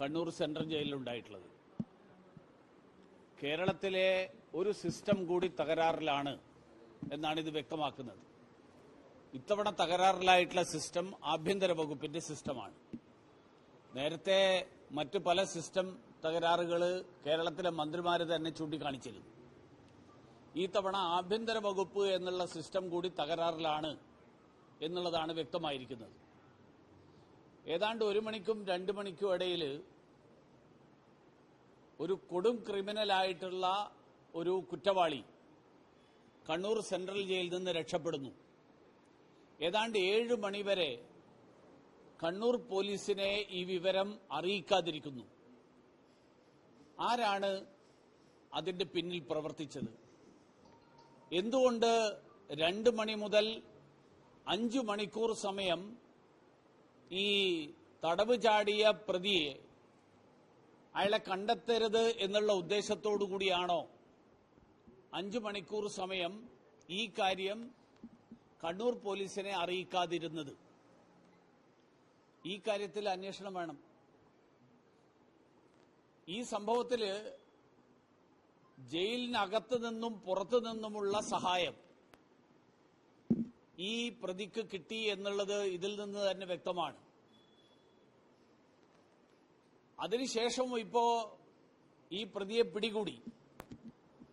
Kannur central ജയിലിലുണ്ടായിട്ടുള്ളത്. കേരളത്തിലെ ഒരു system കൂടി തകരാറിലാണ് എന്നാണ് ഇത് വ്യക്തമാക്കുന്നത്. ഇത്തവണ തകരാറിലായിട്ടുള്ള സിസ്റ്റം ആഭ്യന്തര വകുപ്പിന്റെ സിസ്റ്റമാണ്. നേരത്തെ മറ്റു പല സിസ്റ്റം തകരാറുകൾ കേരളത്തിലെ മന്ത്രിമാർ തന്നെ ചൂണ്ടിക്കാണിച്ചിരുന്നു. ഈ തവണ ആഭ്യന്തര വകുപ്പ് എന്നുള്ള സിസ്റ്റം കൂടി തകരാറിലാണ് എന്നുള്ളതാണ് വ്യക്തമായിരിക്കുന്നത്. ഏതാണ്ട് ഒരു മണിക്കും രണ്ട് മണിക്കും ഇടയിൽ ഒരു കൊടും ക്രിമിനലായിട്ടുള്ള ഒരു കുറ്റവാളി കണ്ണൂർ സെൻട്രൽ ജയിലിൽ നിന്ന് രക്ഷപ്പെടുന്നു. ഏതാണ്ട് ഏഴ് മണിവരെ കണ്ണൂർ പോലീസിനെ ഈ വിവരം അറിയിക്കാതിരിക്കുന്നു. ആരാണ് അതിന്റെ പിന്നിൽ പ്രവർത്തിച്ചത്? എന്തുകൊണ്ട് രണ്ട് മണി മുതൽ അഞ്ചു മണിക്കൂർ സമയം ഈ തടവ് ചാടിയ പ്രതിയെ അയാളെ കണ്ടെത്തരുത് എന്നുള്ള ഉദ്ദേശത്തോടു കൂടിയാണോ? അഞ്ചു മണിക്കൂർ സമയം ഈ കാര്യം കണ്ണൂർ പോലീസിനെ അറിയിക്കാതിരുന്നത്. ഈ കാര്യത്തിൽ അന്വേഷണം വേണം. ഈ സംഭവത്തിൽ ജയിലിനകത്ത് നിന്നും പുറത്തു നിന്നുമുള്ള സഹായം ഈ പ്രതിക്ക് കിട്ടി എന്നുള്ളത് ഇതിൽ നിന്ന് തന്നെ വ്യക്തമാണ്. അതിനുശേഷം ഇപ്പോ ഈ പ്രതിയെ പിടികൂടി.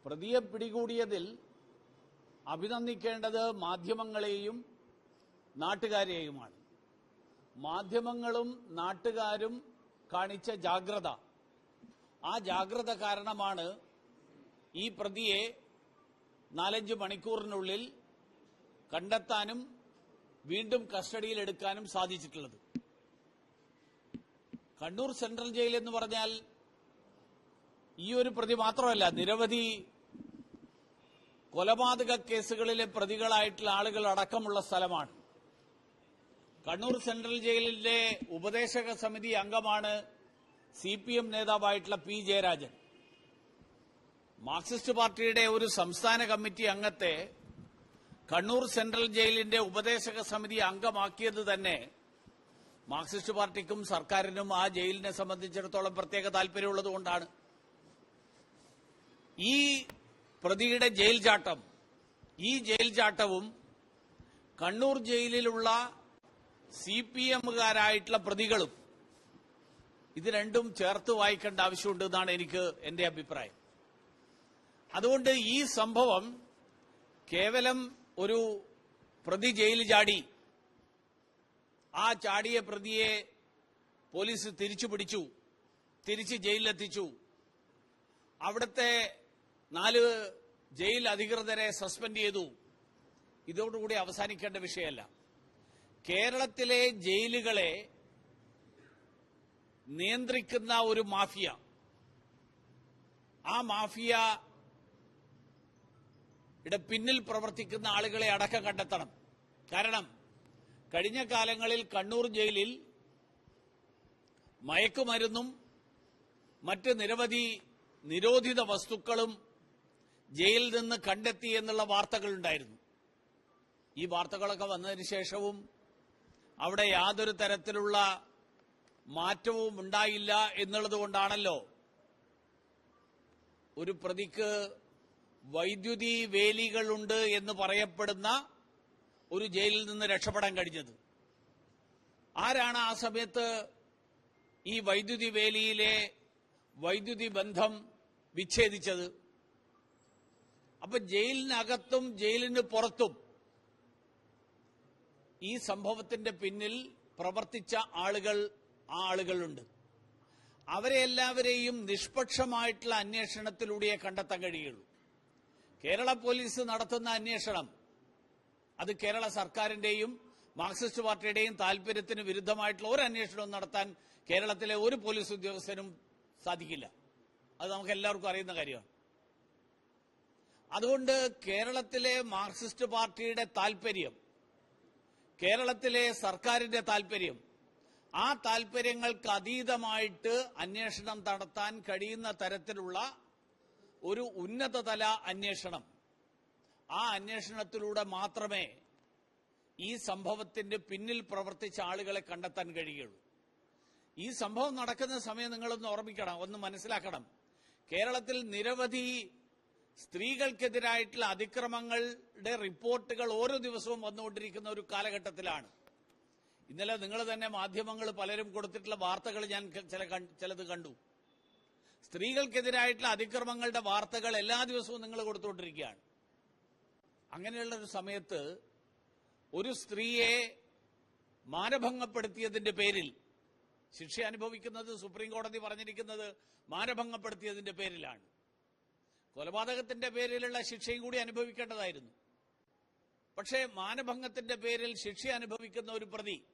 പ്രതിയെ പിടികൂടിയതിൽ അഭിനന്ദിക്കേണ്ടത് മാധ്യമങ്ങളെയും നാട്ടുകാരെയുമാണ്. മാധ്യമങ്ങളും നാട്ടുകാരും കാണിച്ച ജാഗ്രത. ആ ജാഗ്രത കാരണമാണ് ഈ പ്രതിയെ നാലഞ്ച് മണിക്കൂറിനുള്ളിൽ കണ്ടെത്താനും വീണ്ടും കസ്റ്റഡിയിൽ എടുക്കാനും സാധിച്ചിട്ടുള്ളത്. കണ്ണൂർ സെൻട്രൽ ജയിൽ എന്ന് പറഞ്ഞാൽ ഈ ഒരു പ്രതി മാത്രമല്ല നിരവധി കൊലപാതക കേസുകളിലെ പ്രതികളായിട്ടുള്ള ആളുകൾ അടക്കമുള്ള സ്ഥലമാണ്. കണ്ണൂർ സെൻട്രൽ ജയിലിന്റെ ഉപദേശക സമിതി അംഗമാണ് സി പി എം നേതാവായിട്ടുള്ള പി ജയരാജൻ. മാർക്സിസ്റ്റ് പാർട്ടിയുടെ ഒരു സംസ്ഥാന കമ്മിറ്റി അംഗത്തെ കണ്ണൂർ സെൻട്രൽ ജയിലിന്റെ ഉപദേശക സമിതി അംഗമാക്കിയത് തന്നെ മാർക്സിസ്റ്റ് പാർട്ടിക്കും സർക്കാരിനും ആ ജയിലിനെ സംബന്ധിച്ചിടത്തോളം പ്രത്യേക താല്പര്യമുള്ളതുകൊണ്ടാണ് ഈ പ്രതിയുടെ ജയിൽ ചാട്ടം ഈ ജയിൽ ചാട്ടവും കണ്ണൂർ ജയിലിലുള്ള സി പി എമ്മുകാരായിട്ടുള്ള പ്രതികളും ഇത് രണ്ടും ചേർത്ത് വായിക്കേണ്ട ആവശ്യമുണ്ട് എന്നാണ് എനിക്ക് എന്റെ അഭിപ്രായം. അതുകൊണ്ട് ഈ സംഭവം കേവലം ഒരു പ്രതി ജയിൽ ചാടി. ആ ചാടിയ പ്രതിയെ പോലീസ് തിരിച്ചു പിടിച്ചു. തിരിച്ച് ജയിലിലെത്തിച്ചു. അവിടുത്തെ നാല് ജയിൽ അധികൃതരെ സസ്പെൻഡ് ചെയ്തു. ഇതോടുകൂടി അവസാനിക്കേണ്ട വിഷയമല്ല. കേരളത്തിലെ ജയിലുകളെ നിയന്ത്രിക്കുന്ന ഒരു മാഫിയ. ആ മാഫിയ യുടെ പിന്നിൽ പ്രവർത്തിക്കുന്ന ആളുകളെ അടക്കം കണ്ടെത്തണം. കാരണം കഴിഞ്ഞ കാലങ്ങളിൽ കണ്ണൂർ ജയിലിൽ മയക്കുമരുന്നും മറ്റ് നിരവധി നിരോധിത വസ്തുക്കളും ജയിലിൽ നിന്ന് കണ്ടെത്തി എന്നുള്ള വാർത്തകളുണ്ടായിരുന്നു ഈ വാർത്തകളൊക്കെ വന്നതിന് ശേഷവും അവിടെ യാതൊരു തരത്തിലുള്ള മാറ്റവും ഉണ്ടായില്ല എന്നുള്ളത് കൊണ്ടാണല്ലോ ഒരു പ്രതിക്ക് വൈദ്യുതി വേലികളുണ്ട് എന്ന് പറയപ്പെടുന്ന ഒരു ജയിലിൽ നിന്ന് രക്ഷപ്പെടാൻ കഴിഞ്ഞത്. ആരാണ് ആ സമയത്ത് ഈ വൈദ്യുതി വേലിയിലെ വൈദ്യുതി ബന്ധം വിച്ഛേദിച്ചത്? അപ്പൊ ജയിലിനകത്തും ജയിലിന് പുറത്തും ഈ സംഭവത്തിന്റെ പിന്നിൽ പ്രവർത്തിച്ച ആളുകൾ ആ ആളുകളുണ്ട്. അവരെ എല്ലാവരെയും നിഷ്പക്ഷമായിട്ടുള്ള അന്വേഷണത്തിലൂടെ കണ്ടെത്താൻ കഴിയുള്ളൂ. കേരള പോലീസ് നടത്തുന്ന അന്വേഷണം. അത് കേരള സർക്കാരിന്റെയും മാർക്സിസ്റ്റ് പാർട്ടിയുടെയും താല്പര്യത്തിന് വിരുദ്ധമായിട്ടുള്ള ഒരു അന്വേഷണവും നടത്താൻ കേരളത്തിലെ ഒരു പോലീസ് ഉദ്യോഗസ്ഥനും സാധിക്കില്ല. അത് നമുക്ക് എല്ലാവർക്കും അറിയുന്ന കാര്യമാണ്. അതുകൊണ്ട് കേരളത്തിലെ മാർക്സിസ്റ്റ് പാർട്ടിയുടെ താല്പര്യം കേരളത്തിലെ സർക്കാരിന്റെ താല്പര്യം ആ താല്പര്യങ്ങൾക്ക് അതീതമായിട്ട് അന്വേഷണം നടത്താൻ കഴിയുന്ന തരത്തിലുള്ള ഒരു ഉന്നതതല അന്വേഷണം. ആ അന്വേഷണത്തിലൂടെ മാത്രമേ ഈ സംഭവത്തിന്റെ പിന്നിൽ പ്രവർത്തിച്ച ആളുകളെ കണ്ടെത്താൻ കഴിയുള്ളൂ ഈ സംഭവം നടക്കുന്ന സമയം നിങ്ങളൊന്ന് ഓർമ്മിക്കണം ഒന്ന് മനസ്സിലാക്കണം. കേരളത്തിൽ നിരവധി സ്ത്രീകൾക്കെതിരായിട്ടുള്ള അതിക്രമങ്ങളുടെ റിപ്പോർട്ടുകൾ ഓരോ ദിവസവും വന്നുകൊണ്ടിരിക്കുന്ന ഒരു കാലഘട്ടത്തിലാണ്. ഇന്നലെ നിങ്ങൾ തന്നെ മാധ്യമങ്ങൾ പലരും കൊടുത്തിട്ടുള്ള വാർത്തകൾ ഞാൻ ചില ചിലത് കണ്ടു. സ്ത്രീകൾക്കെതിരായിട്ടുള്ള അതിക്രമങ്ങളുടെ വാർത്തകൾ എല്ലാ ദിവസവും നിങ്ങൾ കൊടുത്തുകൊണ്ടിരിക്കുകയാണ്. അങ്ങനെയുള്ള ഒരു സമയത്ത് ഒരു സ്ത്രീയെ മാനഭംഗപ്പെടുത്തിയതിന്റെ പേരിൽ ശിക്ഷ അനുഭവിക്കുന്നത് സുപ്രീം കോടതി പറഞ്ഞിരിക്കുന്നത് മാനഭംഗപ്പെടുത്തിയതിന്റെ പേരിലാണ്. കൊലപാതകത്തിന്റെ പേരിലുള്ള ശിക്ഷയും കൂടി അനുഭവിക്കേണ്ടതായിരുന്നു. പക്ഷേ മാനഭംഗത്തിന്റെ പേരിൽ ശിക്ഷ അനുഭവിക്കുന്ന ഒരു പ്രതി